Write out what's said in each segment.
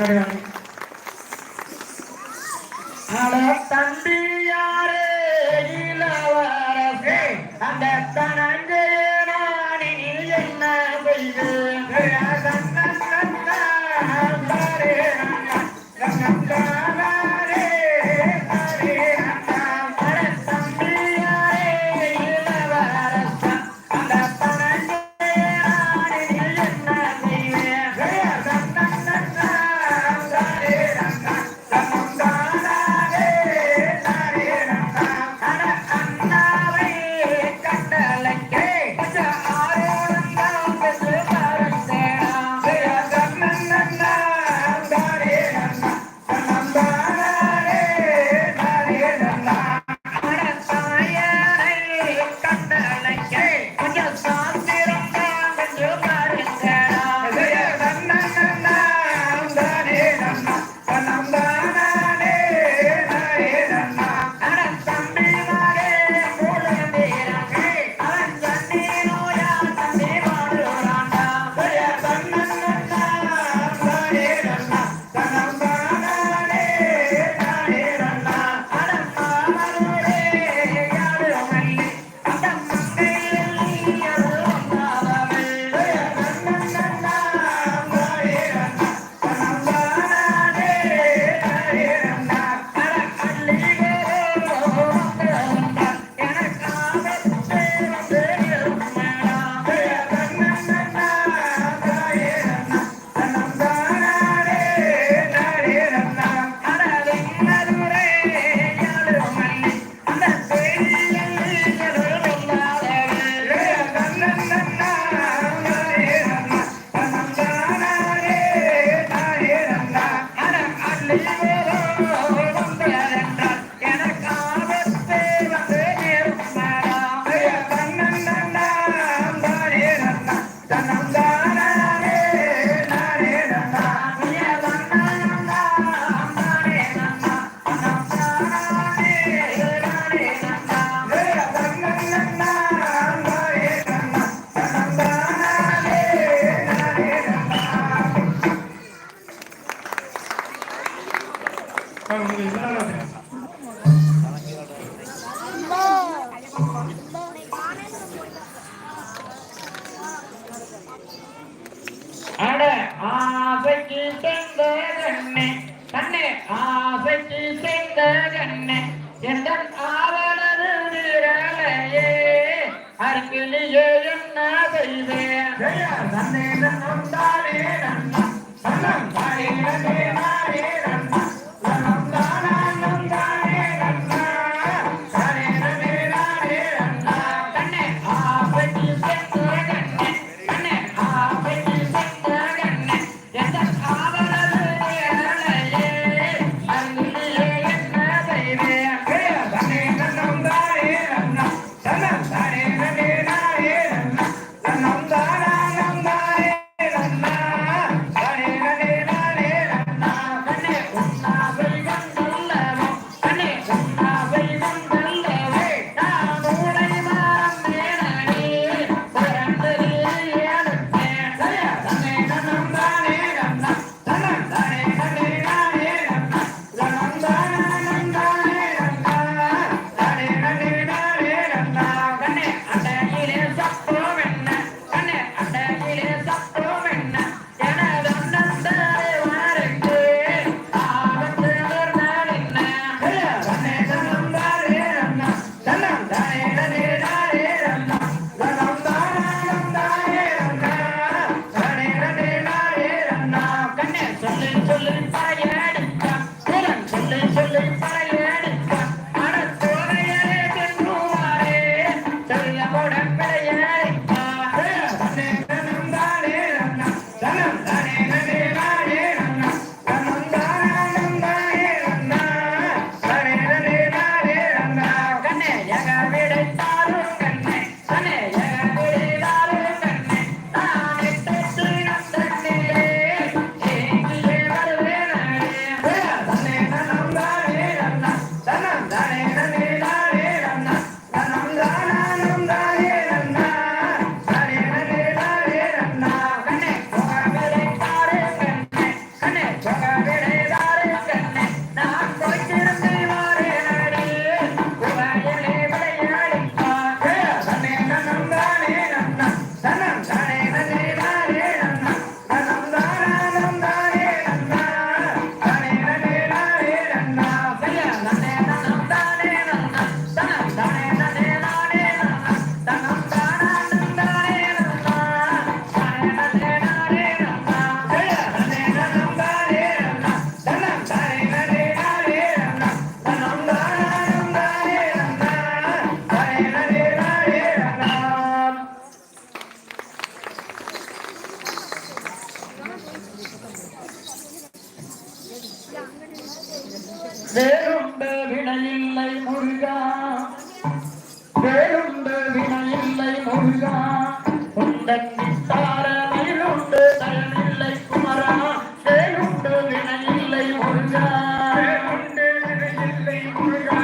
আপনাকে அட ஆசைக்கு செந்த கண்ணே கண்ணே ஆசைக்கு செந்த கண்ணே எந்த ஆவணது நிரலையே அருகிலேயே என்ன செய்தே? நன்னா தந்தை நந்தாலே நன்னா வேலுண்டு வினையில்லை முருகா உந்தன் விசார மயிலுண்டு தயனில்லை குமரா? வேலுண்டு வினையில்லை முருகா வேலுண்டு வினையில்லை முருகா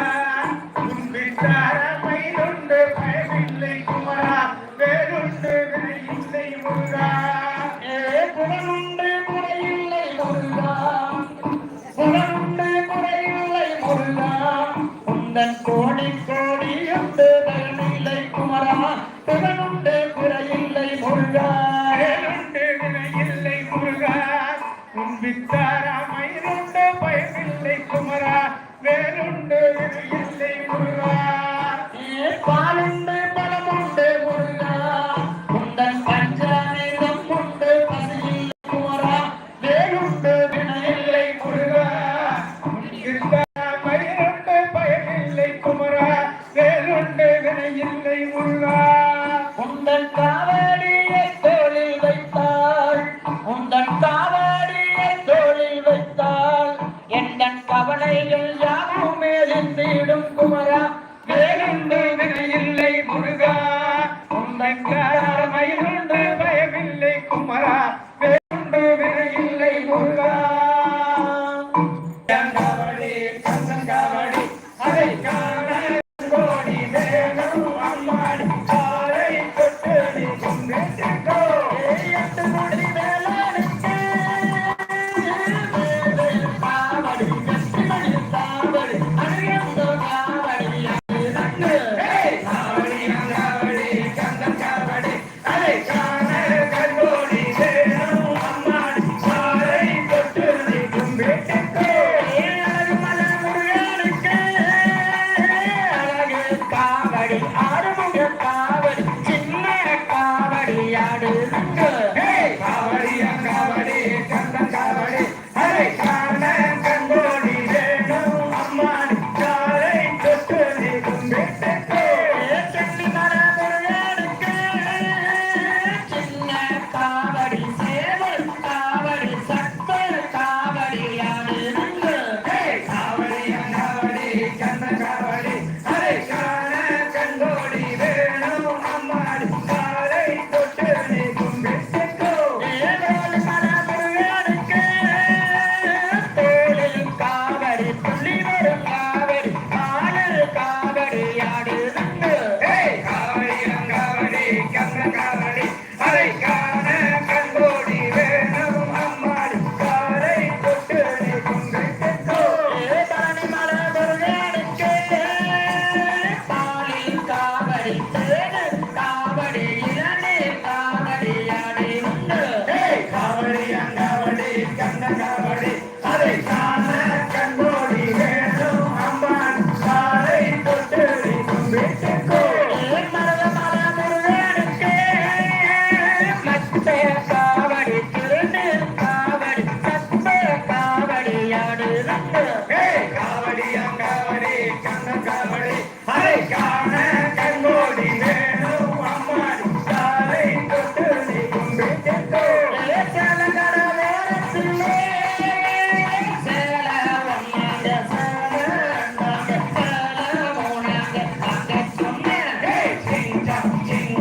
உன் விசார மயிலுண்டு பயனில்லை குமரா? வேலுண்டு வினையில்லை முருகா ஏ கோடி கோடி உண்டு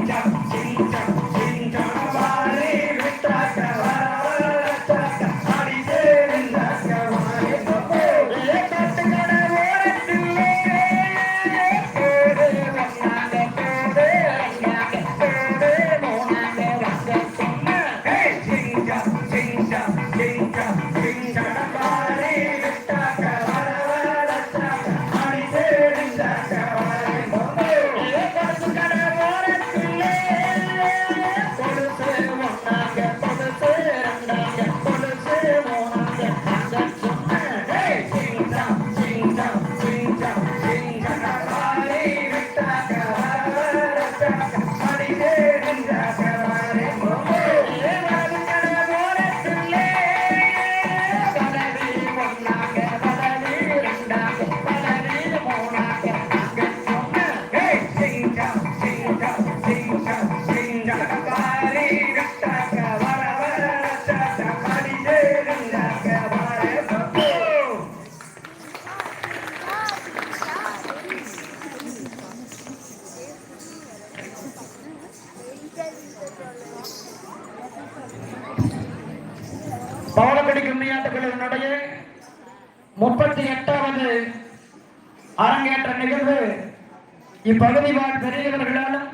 Chào, chào, chào. முப்பத்தி எட்டாவது அரங்கேற்ற நிகழ்வு இப்பகுதி வாழ் பெரியவர்களாலும்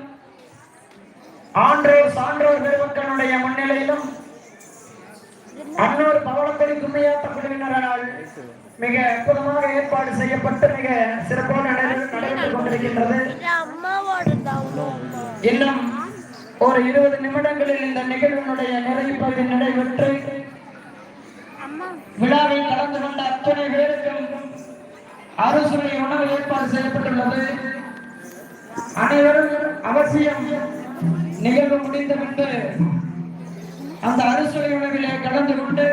ஆன்றோர் சான்றோர் பெருமக்களுடைய முன்னிலையிலும் அன்னோர் பவளக்கொடி கும்மியாட்ட குழுவினரால் மிக அற்புதமாக ஏற்பாடு செய்யப்பட்டு மிக சிறப்பான நடை- நடைபெற்றுக் கொண்டிருக்கின்றது. இன்னும் ஒரு இருபது நிமிடங்களில் இந்த நிகழ்வினுடைய நிறைவு பகுதி நடைபெற்று விழாவில் கலந்து கொண்ட அத்தனை பேருக்கும் அரசுடைய உணவு ஏற்பாடு செய்யப்பட்டுள்ளது. அனைவரும் அவசியம் நிகழ்வு முடிந்துவிட்டு அந்த அரசுடைய உணவிலே கலந்து கொண்டு